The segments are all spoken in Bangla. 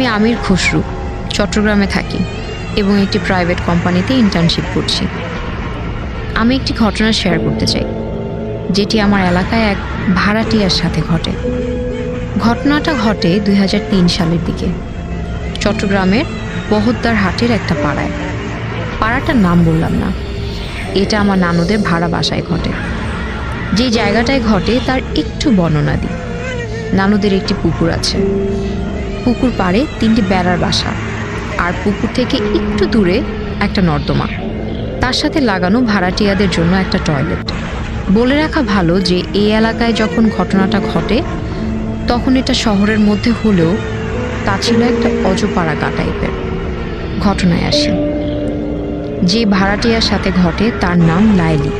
আমি আমির খসরু, চট্টগ্রামে থাকি এবং একটি প্রাইভেট কোম্পানিতে ইন্টার্নশিপ করছি। আমি একটি ঘটনা শেয়ার করতে চাই, যেটি আমার এলাকায় এক ভাড়াটিয়ার সাথে ঘটে। ঘটনাটা ঘটে দুই হাজার তিন সালের দিকে, চট্টগ্রামের বহদ্দার হাটের একটা পাড়ায়। পাড়াটার নাম বললাম না, এটা আমার নানুদের ভাড়া বাসায় ঘটে। যে জায়গাটায় ঘটে তার একটু বর্ণনা দিই। নানুদের একটি পুকুর আছে পুকুর পাড়ে তিনটি বেড়ার বাসা আর পুকুর থেকে একটু দূরে একটা নর্দমা। তার সাথে লাগানো ভাড়াটিয়াদের জন্য একটা টয়লেট। বলে রাখা ভালো যে, এই এলাকায় যখন ঘটনাটা ঘটে, তখন এটা শহরের মধ্যে হলেও তা ছিল একটা অজপাড়াগা টাইপের ঘটনায় আসি। যে ভাড়াটিয়ার সাথে ঘটে তার নাম লাইলি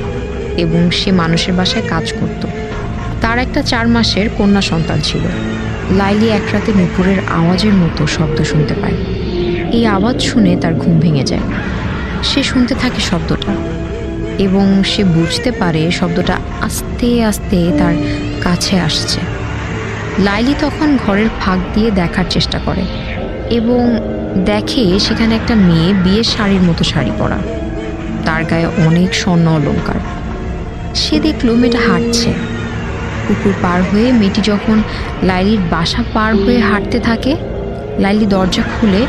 এবং সে মানুষের বাসায় কাজ করত। তার একটা চার মাসের কন্যা সন্তান ছিল। লাইলি এক রাতে নুপুরের আওয়াজের মতো শব্দ শুনতে পায়। এই আওয়াজ শুনে তার ঘুম ভেঙে যায়। সে শুনতে থাকে শব্দটা এবং সে বুঝতে পারে শব্দটা আস্তে আস্তে তার কাছে আসছে। লাইলি তখন ঘরের ফাঁক দিয়ে দেখার চেষ্টা করে এবং দেখে সেখানে একটা মেয়ে বিয়ের শাড়ির মতো শাড়ি পরা। তার গায়ে অনেক স্বর্ণ অলঙ্কার সে দেখল মেয়েটা হাঁটছে। পুকুর পার হয়ে মেয়েটি যখন লাইলির বাসা পার হয়ে হাঁটতে থাকে, লাইলি দরজা খুলে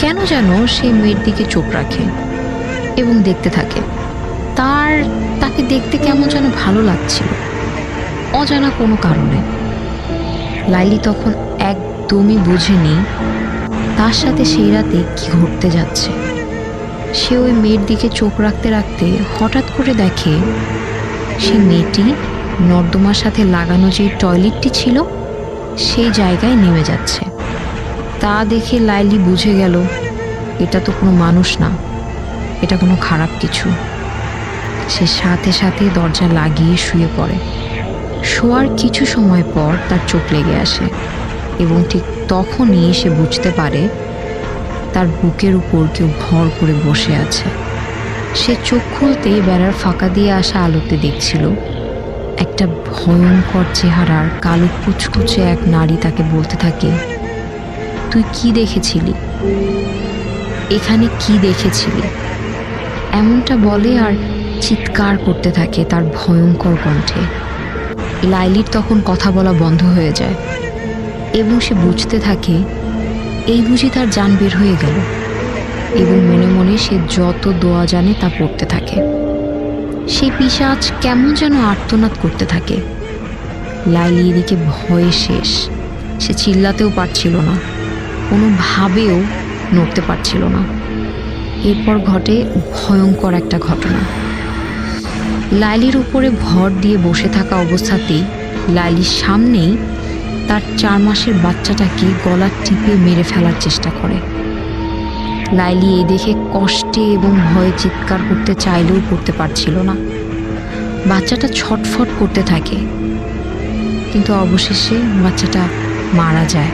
কেন যেন সে মেয়ের দিকে চোখ রাখে এবং দেখতে থাকে। তার, তাকে দেখতে কেমন যেন ভালো লাগছিল, অজানা কোনো কারণে। লাইলি তখন একদমই বুঝেনি তার সাথে সেই রাতে কি ঘটতে যাচ্ছে। সে ওই মেয়ের দিকে চোখ রাখতে রাখতে হঠাৎ করে দেখে সে মেয়েটি নর্দমার সাথে লাগানো যে টয়লেটটি ছিল, সেই জায়গায় নেমে যাচ্ছে। তা দেখে লাইলি বুঝে গেল, এটা তো কোনো মানুষ না, এটা কোনো খারাপ কিছু। সে সাথে সাথে দরজা লাগিয়ে শুয়ে পড়ে। শোয়ার কিছু সময় পর তার চোখ লেগে আসে এবং ঠিক তখনই সে বুঝতে পারে তার বুকের উপর কেউ ভর করে বসে আছে। সে চোখ খুলতেই বেড়ার ফাঁকা দিয়ে আসা আলোতে দেখছিল একটা ভয়ঙ্কর চেহারার কালো কুচকুচে এক নারী তাকে বলতে থাকে, তুই কি দেখেছিলি? এখানে কি দেখেছিলি? এমনটা বলে আর চিৎকার করতে থাকে তার ভয়ঙ্কর কণ্ঠে। লাইলির তখন কথা বলা বন্ধ হয়ে যায় এবং সে বুঝতে থাকে, এই বুঝি তার যান বের হয়ে গেল। এবং মনে মনে সে যত দোয়া জানে তা পড়তে থাকে। সে পিসাজ কেমন যেন আর্তনাদ করতে থাকে। লাইলি এদিকে ভয়ে শেষ। সে চিল্লাতেও পারছিল না। কোনোভাবেও নড়তে পারছিল না। এরপর ঘটে ভয়ঙ্কর একটা ঘটনা। লাইলির উপরে ভর দিয়ে বসে থাকা অবস্থাতেই লাইলির সামনেই তার চার মাসের বাচ্চাটাকে গলা টিপে মেরে ফেলার চেষ্টা করে। লাইলি এই দেখে কষ্টে এবং ভয়ে চিৎকার করতে চাইলেও করতে পারছিল না। বাচ্চাটা ছটফট করতে থাকে, কিন্তু অবশেষে বাচ্চাটা মারা যায়।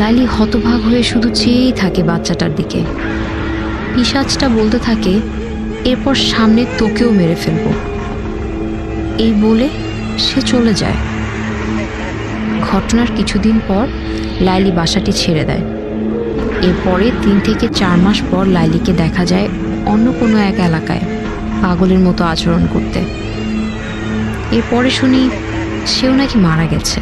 লাইলি হতভাগ হয়ে শুধু চেয়েই থাকে বাচ্চাটার দিকে। পিসাজটা বলতে থাকে, এরপর সামনে তোকেও মেরে ফেলব। এই বলে সে চলে যায়। ঘটনার কিছুদিন পর লাইলি বাসাটি ছেড়ে দেয়। এরপরে তিন থেকে চার মাস পর লাইলিকে দেখা যায় অন্য কোনো এক এলাকায়, পাগলের মতো আচরণ করতে। এরপরে শুনি সেও নাকি মারা গেছে।